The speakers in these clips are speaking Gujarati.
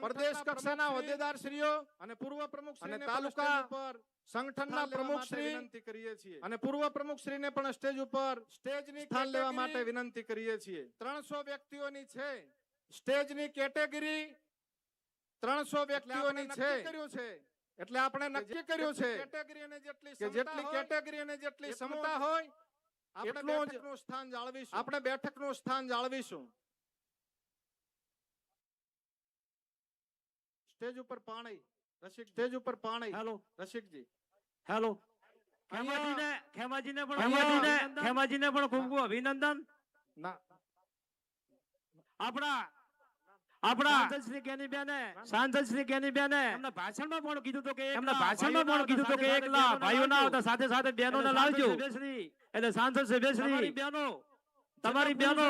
પ્રદેશ કક્ષાના હોદ્દેદારશ્રીઓ અને પૂર્વ પ્રમુખ અને તાલુકા પર સંગઠનના પ્રમુખ શ્રી વિનંતી કરીએ છીએ. અને પૂર્વ પ્રમુખ શ્રીને પણ સ્ટેજ ઉપર સ્ટેજની સ્થાન લેવા માટે વિનંતી કરીએ છીએ. ત્રણસો વ્યક્તિઓની છે. સ્ટેજની કેટેગરી ત્રણસો એટલે આપણે વ્યક્તિઓની છે. કર્યું છે. એટલે આપણે નક્કી કર્યું છે કેટેગરી અને જેટલી કે જેટલી કેટેગરી અને જેટલી ક્ષમતા હોય આપણે બેઠકનું સ્થાન જાળવીશું. આપણે બેઠકનું સ્થાન જાળવીશું. સ્ટેજ ઉપર પાણી. રસિક સ્ટેજ ઉપર પાણી. હેલો. રસિકજી. હેલો. ખેમાજીને ખેમાજીને પણ ખેમાજીને ખેમાજીને પણ ખૂબ ખૂબ અભિનંદન. ના. આપણા આપણા સાંસદ શ્રી શ્રી એમના ભાષણમાં પણ કીધું તો કે એમના ભાષણમાં પણ કીધું તો કે એકલા ભાઈઓ ના આવતા સાથે સાથે બહેનો ને લાવજો. એટલે સાંસદ સભ્યશ્રી બહેનો તમારી બહેનો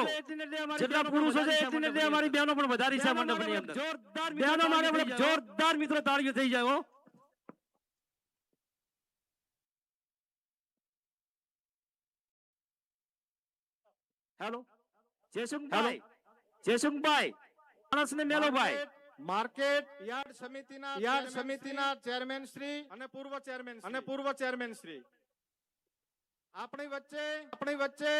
જેટલા પુરુષો છે એટલી ને અમારી બહેનો. પણ વધારી છે મંડપની અંદર જોરદાર બહેનો મારે આપણે જોરદાર મિત્રો તાળીઓ થઈ જાય હો. હેલો. જયસુખભાઈ. જયસુખભાઈ. માણસને મેલો ભાઈ. માર્કેટ યાર્ડ સમિતિના યાર્ડ સમિતિના ચેરમેન શ્રી શ્રી અને પૂર્વ ચેરમેન અને પૂર્વ ચેરમેન શ્રી. આપણી વચ્ચે આપણી વચ્ચે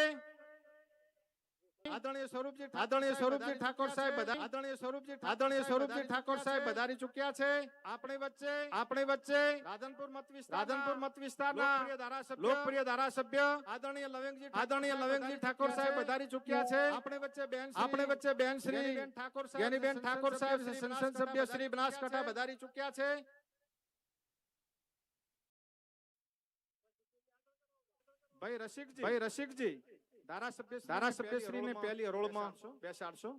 આદરણીય સ્વરૂપજી આદરણીય સ્વરૂપજી ઠાકોર સાહેબ બધા આદરણીય સ્વરૂપજી આદરણીય સ્વરૂપજી ઠાકોર સાહેબ વધારી ચૂક્યા છે. આપણી વચ્ચે આપણી વચ્ચે રાધનપુર મત વિસ્તાર રાધનપુર મત વિસ્તારના લોકપ્રિય ધારાસભ્ય આદરણીય લવેંગજી આદરણીય લવેંગજી ઠાકોર સાહેબ વધારી ચૂક્યા છે. આપણી વચ્ચે બેન આપણી વચ્ચે બેન શ્રી ઠાકોર સાહેબ જ્ઞાનીબેન ઠાકોર સાહેબ સંસદ સભ્ય શ્રી બનાસકાંઠા વધારી ચૂક્યા છે. ભાઈ રસિકજી. ભાઈ રસિકજી. ધારાસભ્ય ધારાસભ્ય પહેલી હરોળમાં બેસાડશો?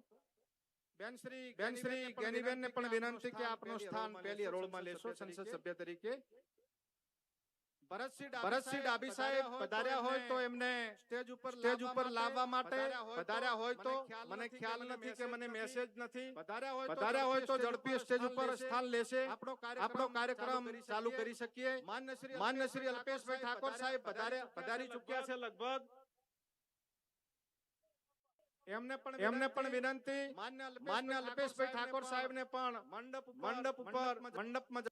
બેન શ્રી બેન શ્રી જ્ઞાનીબેન ને પણ વિનંતી કે આપનું સ્થાન પહેલી હરોળમાં લેશો સંસદ સભ્ય તરીકે. ભરતસિંહ ભરતસિંહ સાહેબ પધાર્યા હોય તો એમને સ્ટેજ ઉપર સ્ટેજ ઉપર લાવવા માટે પધાર્યા હોય તો મને મને ખ્યાલ નથી કે મને મેસેજ નથી. પધાર્યા હોય તો ઝડપી સ્ટેજ ઉપર સ્થાન લેશે. આપણો કાર્યક્રમ ચાલુ કરી શકીએ. માન્ય શ્રી અલ્પેશભાઈ ઠાકોર સાહેબ પધારી ચુક્યા છે લગભગ. એમને પણ એમને પણ વિનંતી. માન્ય માન્ય અલ્પેશભાઈ ઠાકોર સાહેબ ને પણ મંડપ મંડપ ઉપર મંડપમાં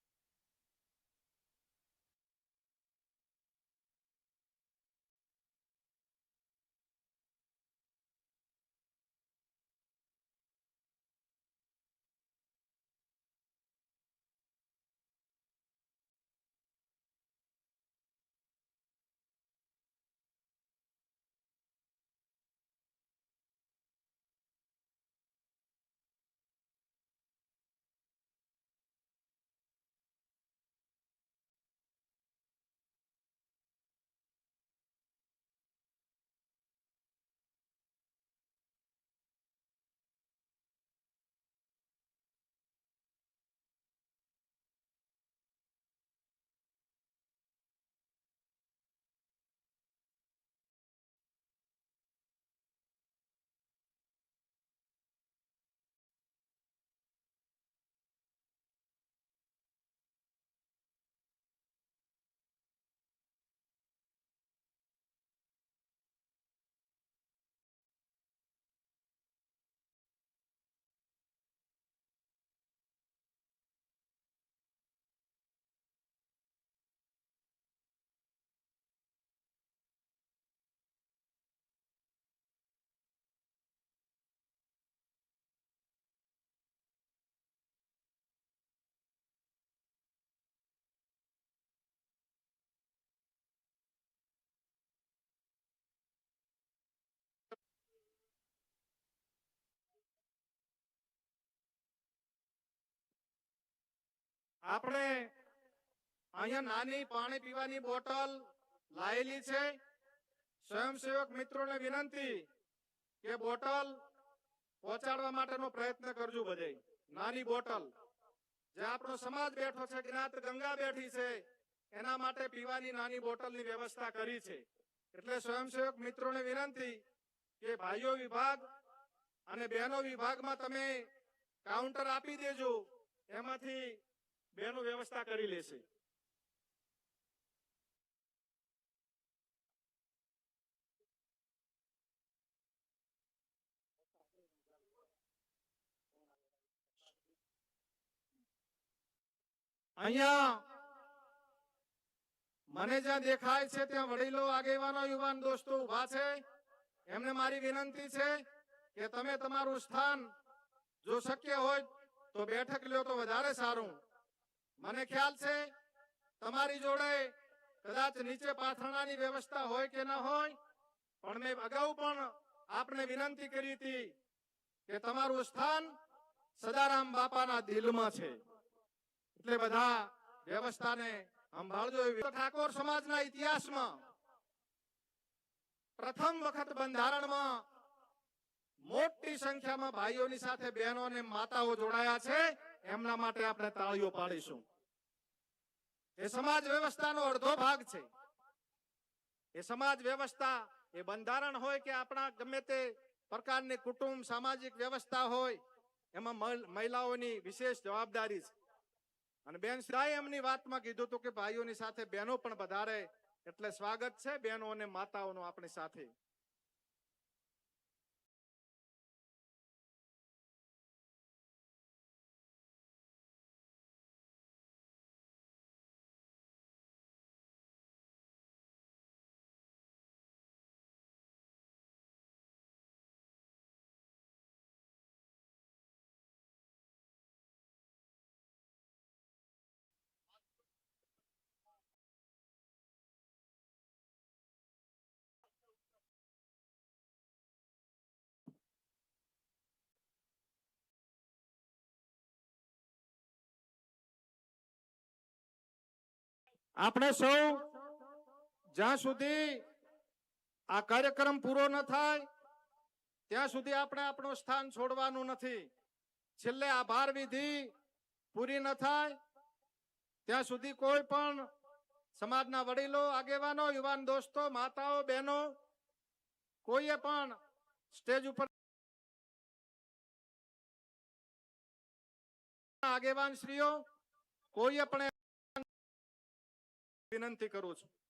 આપણે અહીંયા નાની પાણી પીવાની બોટલ લાયેલી છે. સ્વયંસેવક મિત્રોને વિનંતી કે બોટલ પહોંચાડવા માટેનો પ્રયત્ન કરજો બધે. નાની બોટલ. જે આપણો સમાજ બેઠો છે, જ્ઞાત ગંગા બેઠી છે, એના માટે પીવાની નાની બોટલની વ્યવસ્થા કરી છે. એટલે સ્વયંસેવક મિત્રોને વિનંતી કે ભાઈઓ વિભાગ અને બહેનો વિભાગમાં તમે કાઉન્ટર આપી દેજો. એમાંથી બેનો વ્યવસ્થા કરી લેશે. અહીંયા મને જ્યાં દેખાય છે ત્યાં વડીલો, આગેવાનો, યુવાન દોસ્તો ઊભા છે. એમને મારી વિનંતી છે કે તમે તમારું સ્થાન જો શક્ય હોય તો બેઠક લ્યો તો વધારે સારું. મને ખ્યાલ છે, તમારી જોડે કદાચ નીચે પાથરણાની વ્યવસ્થા હોય કે ન હોય, પણ મેં અગાઉ પણ આપને વિનંતી કરી હતી કે તમારું સ્થાન સદારામ બાપાના દિલમાં છે. એટલે બધા વ્યવસ્થાને સંભાળજો ઠાકોર સમાજના ઇતિહાસમાં પ્રથમ વખત બંધારણમાં મોટી સંખ્યામાં ભાઈઓની સાથે બહેનો અને માતાઓ જોડાયા છે. એમના માટે આપણે તાળીઓ પાડીશું. એ સમાજ વ્યવસ્થાનો અડધો ભાગ છે. એ સમાજ વ્યવસ્થા એ બંધારણ હોય કે આપણા ગમે તે પ્રકારની કુટુંબ, સામાજિક વ્યવસ્થા હોય, એમાં મહિલાઓની વિશેષ જવાબદારી છે. અને બેન સિરાએ એમની વાતમાં કીધું હતું કે ભાઈઓની સાથે બહેનો પણ વધારે, એટલે સ્વાગત છે બહેનો અને માતાઓનું આપણી સાથે. આપણે સૌ જ્યાં સુધી આ કાર્યક્રમ પૂરો ન થાય, ત્યાં સુધી આપણે આપણું સ્થાન છોડવાનું નથી. છેલ્લે આભાર વિધિ પૂરી ન થાય, ત્યાં સુધી કોઈ પણ સમાજના વડીલો, આગેવાનો, યુવાન દોસ્તો, માતાઓ, બહેનો, કોઈએ પણ સ્ટેજ ઉપર આગેવાન શ્રીઓ કોઈએ પણ વિનંતી કરું છું.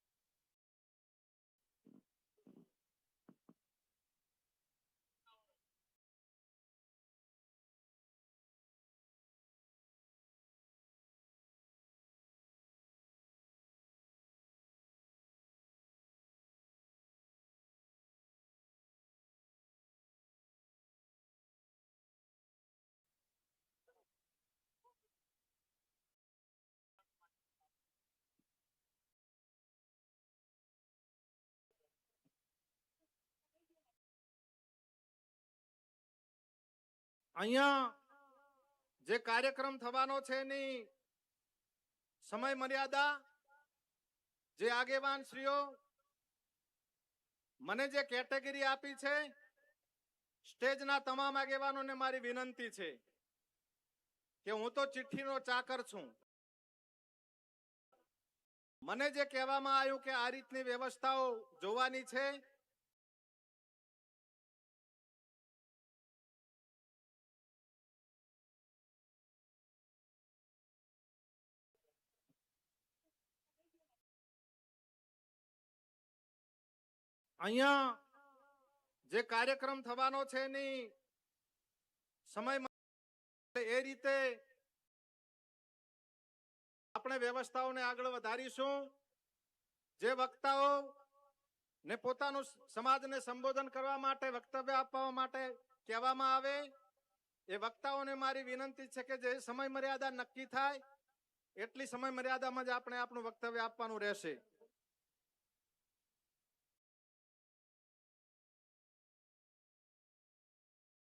અહીંયા જે કાર્યક્રમ થવાનો છે એની સમય મર્યાદા, જે આગેવાન શ્રીઓ મને જે કેટેગરી આપી છે, સ્ટેજના તમામ આગેવાનોને મારી વિનંતી છે કે હું તો ચિઠ્ઠીનો ચાકર છું. મને જે કહેવામાં આવ્યું કે આ રીતની વ્યવસ્થાઓ જોવાની છે અહીંયા જે કાર્યક્રમ થવાનો છે એની સમય એ રીતે આપણે વ્યવસ્થાઓને આગળ વધારીશું. જે વક્તાઓ ને પોતાનું સમાજને સંબોધન કરવા માટે, વક્તવ્ય આપવા માટે કહેવામાં આવે, એ વક્તાઓને મારી વિનંતી છે કે જે સમય મર્યાદા નક્કી થાય, એટલી સમય મર્યાદામાં જ આપણે આપણું વક્તવ્ય આપવાનું રહેશે.